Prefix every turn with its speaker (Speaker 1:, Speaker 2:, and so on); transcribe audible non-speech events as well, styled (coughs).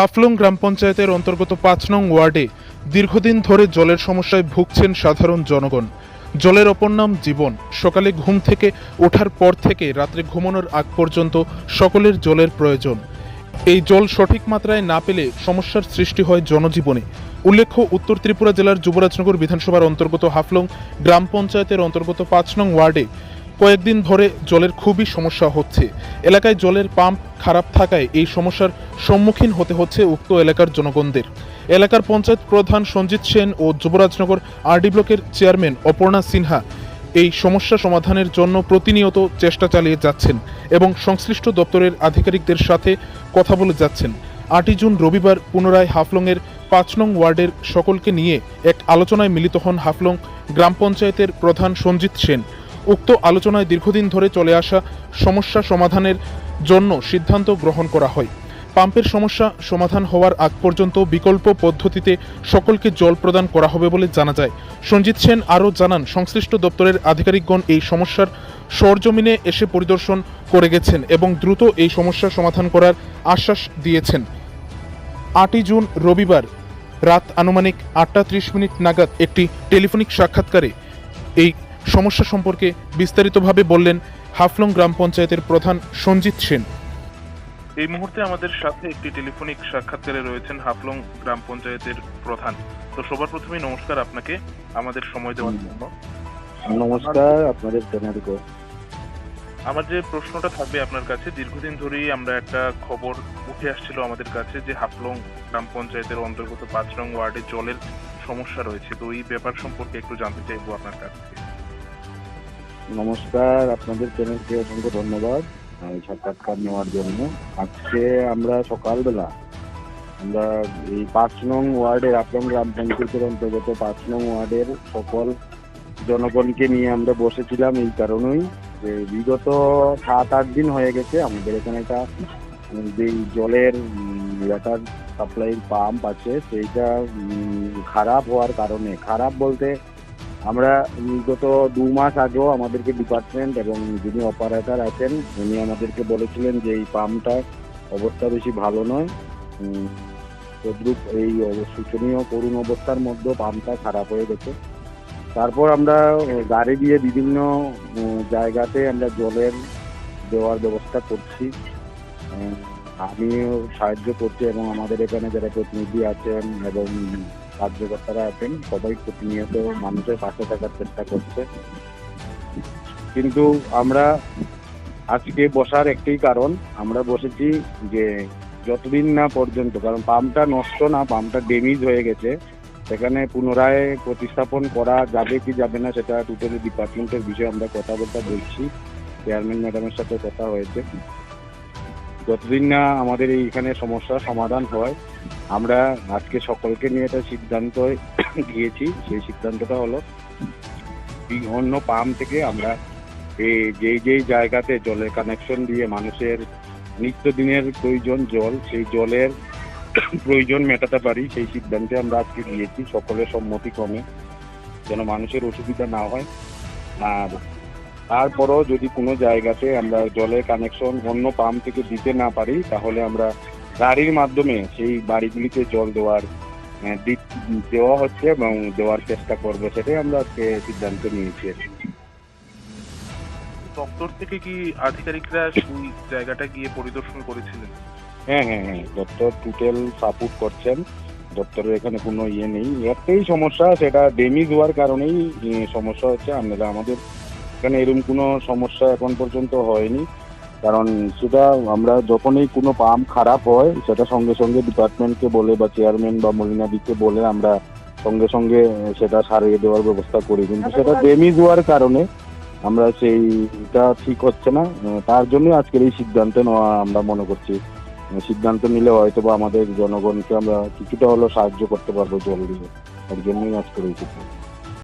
Speaker 1: হাফলং গ্রাম পঞ্চায়েতের অন্তর্গত পাঁচ নং ওয়ার্ডে দীর্ঘদিন ধরে জলের সমস্যায় ভুগছেন সাধারণ জনগণ। জলের অপর নাম জীবন। সকালে ঘুম থেকে ওঠার পর থেকে রাত্রে ঘুমানোর আগ পর্যন্ত সকলের জলের প্রয়োজন। এই জল সঠিক মাত্রায় না পেলে সমস্যার সৃষ্টি হয় জনজীবনে। উল্লেখ্য, উত্তর ত্রিপুরা জেলার যুবরাজনগর বিধানসভার অন্তর্গত হাফলং গ্রাম পঞ্চায়েতের অন্তর্গত পাঁচ নং ওয়ার্ডে কয়েকদিন ধরে জলের খুবই সমস্যা হচ্ছে। এলাকায় জলের পাম্প খারাপ থাকায় এই সমস্যার সম্মুখীন হতে হচ্ছে উক্ত এলাকার জনগণদের। এলাকার পঞ্চায়েত প্রধান সঞ্জিত সেন ও যুবরাজনগর আরডি ব্লকের চেয়ারম্যান অপর্ণা সিনহা এই সমস্যা সমাধানের জন্য প্রতিনিয়ত চেষ্টা চালিয়ে যাচ্ছেন এবং সংশ্লিষ্ট দপ্তরের আধিকারিকদের সাথে কথা বলে যাচ্ছেন। আটই জুন রবিবার পুনরায় হাফলংয়ের পাঁচ নং ওয়ার্ডের সকলকে নিয়ে এক আলোচনায় মিলিত হন হাফলং গ্রাম পঞ্চায়েতের প্রধান সঞ্জিত সেন। উক্ত আলোচনায় দীর্ঘদিন ধরে চলে আসা সমস্যা সমাধানের জন্য সিদ্ধান্ত গ্রহণ করা হয়। পাম্পের সমস্যা সমাধান হওয়ার আগ পর্যন্ত বিকল্প পদ্ধতিতে সকলকে জল প্রদান করা হবে বলে জানা যায়। সঞ্জিত সেন আরও জানান, সংশ্লিষ্ট দপ্তরের আধিকারিকগণ এই সমস্যার সরজমিনে এসে পরিদর্শন করে গেছেন এবং দ্রুত এই সমস্যা সমাধান করার আশ্বাস দিয়েছেন। আটই জুন রবিবার রাত আনুমানিক আটটা ত্রিশ মিনিট নাগাদ একটি টেলিফোনিক সাক্ষাৎকারে এই সমস্যা সম্পর্কে বিস্তারিতভাবে বললেন হাফলং গ্রাম পঞ্চায়েতের প্রধান সঞ্জিত সেন। এই মুহূর্তে আমাদের সাথে একটি টেলিফোনিক সাক্ষাৎকারে রয়েছেন হাফলং গ্রাম পঞ্চায়েতের প্রধান। তো সবার প্রথমে নমস্কার আপনাকে আমাদের সময় দেওয়ার জন্য।
Speaker 2: নমস্কার আপনাদের চ্যানেলকে
Speaker 1: আমার যে প্রশ্নটা থাকবে আপনার কাছে দীর্ঘদিন ধরেই আমরা একটা খবর উঠে আসছিল আমাদের কাছে যে হাফলং গ্রাম পঞ্চায়েতের অন্তর্গত পাঁচ নং ওয়ার্ডে জলের সমস্যা রয়েছে। তো এই ব্যাপার সম্পর্কে একটু জানতে চাইব আপনার কাছ থেকে।
Speaker 2: নমস্কার, আপনাদের চ্যানেলকে অসংখ্য ধন্যবাদ এই সাক্ষাৎকার নেওয়ার জন্য। আজকে আমরা সকালবেলা আমরা এই পাঁচ নং ওয়ার্ডের আপন গ্রাম পঞ্চায়েতের অন্তর্গত পাঁচ নং ওয়ার্ডের সকল জনগণকে নিয়ে আমরা বসেছিলাম এই কারণেই যে বিগত সাত আট দিন হয়ে গেছে আমাদের এখানে একটা যে জলের ওয়াটার সাপ্লাইয়ের পাম্প আছে, সেইটা খারাপ হওয়ার কারণে, খারাপ বলতে আমরা বিগত দু মাস আগেও আমাদেরকে ডিপার্টমেন্ট এবং যিনি অপারেটর আছেন, উনি আমাদেরকে বলেছিলেন যে এই পাম্পটার অবস্থা বেশি ভালো নয়। তদ্রুপ এই শোচনীয় করুণ অবস্থার মধ্যে পাম্পটা খারাপ হয়ে গেছে। তারপর আমরা গাড়ি দিয়ে বিভিন্ন জায়গাতে আমরা জলের দেওয়ার ব্যবস্থা করছি। আমিও সাহায্য করছি এবং আমাদের এখানে যারা প্রতিনিধি আছেন এবং কার্যকর্তারা আছেন, সবাই প্রতিনিয়ত মানুষের পাশে থাকার চেষ্টা করছে। কিন্তু আমরা আজকে বসার একটাই কারণ, আমরা বসেছি যে যতদিন না পর্যন্ত, কারণ পাম্পটা নষ্ট না, পাম্পটা ড্যামেজ হয়ে গেছে, সেখানে পুনরায় প্রতিস্থাপন করা যাবে কি যাবে না, সেটা টোটালি ডিপার্টমেন্টের বিষয়ে আমরা কথাবার্তা বলছি। চেয়ারম্যান ম্যাডামের সাথে কথা হয়েছে। যতদিন না আমাদের এইখানে সমস্যার সমাধান হয়, আমরা আজকে সকলকে নিয়ে একটা সিদ্ধান্ত (coughs) দিয়েছি। সেই সিদ্ধান্তটা হলো, অন্য পাম্প থেকে আমরা এই যেই যেই জায়গাতে জলের কানেকশন দিয়ে মানুষের নিত্যদিনের প্রয়োজন জল, সেই জলের (coughs) প্রয়োজন মেটাতে পারি, সেই সিদ্ধান্তে আমরা আজকে দিয়েছি সকলের সম্মতিক্রমে, যেন মানুষের অসুবিধা না হয়। আর তারপরও যদি কোনো জায়গাতে আমরা জলের কানেকশন অন্য পাম্প থেকে দিতে না পারি তাহলে আমরা গাড়ির মাধ্যমে সেই বাড়িগুলিতে জল দেওয়ার দেওয়া হচ্ছে এবং দেওয়ার চেষ্টা করব সেটাই আমরা আজকে সিদ্ধান্ত নিয়েছি।
Speaker 1: দপ্তর থেকে কি আধিকারিকরা সেই জায়গাটা গিয়ে পরিদর্শন করেছিলেন?
Speaker 2: হ্যাঁ হ্যাঁ হ্যাঁ দপ্তর টোটাল সাপোর্ট করছেন। দপ্তরের এখানে কোনো ইয়ে নেই। একটাই সমস্যা সেটা ড্যামেজ হওয়ার কারণেই সমস্যা হচ্ছে আপনারা আমাদের এখানে এরকম কোনো সমস্যা এখন পর্যন্ত হয়নি। কারণ সেটা আমরা যখনই কোনো পাম্প খারাপ হয় সেটা সঙ্গে সঙ্গে ডিপার্টমেন্টকে বলে বা চেয়ারম্যান বা মলিনাদিকে বলে আমরা সঙ্গে সঙ্গে সেটা সারিয়ে দেওয়ার ব্যবস্থা করি। কিন্তু সেটা ড্যামেজ হওয়ার কারণে আমরা সেইটা ঠিক হচ্ছে না। তার জন্য আজকের এই সিদ্ধান্ত নেওয়া আমরা মনে করছি। সিদ্ধান্ত নিলে হয়তো বা আমাদের জনগণকে আমরা কিছুটা হলেও সাহায্য করতে পারব জল দিয়ে তার জন্যই আজকের এই সিদ্ধান্ত।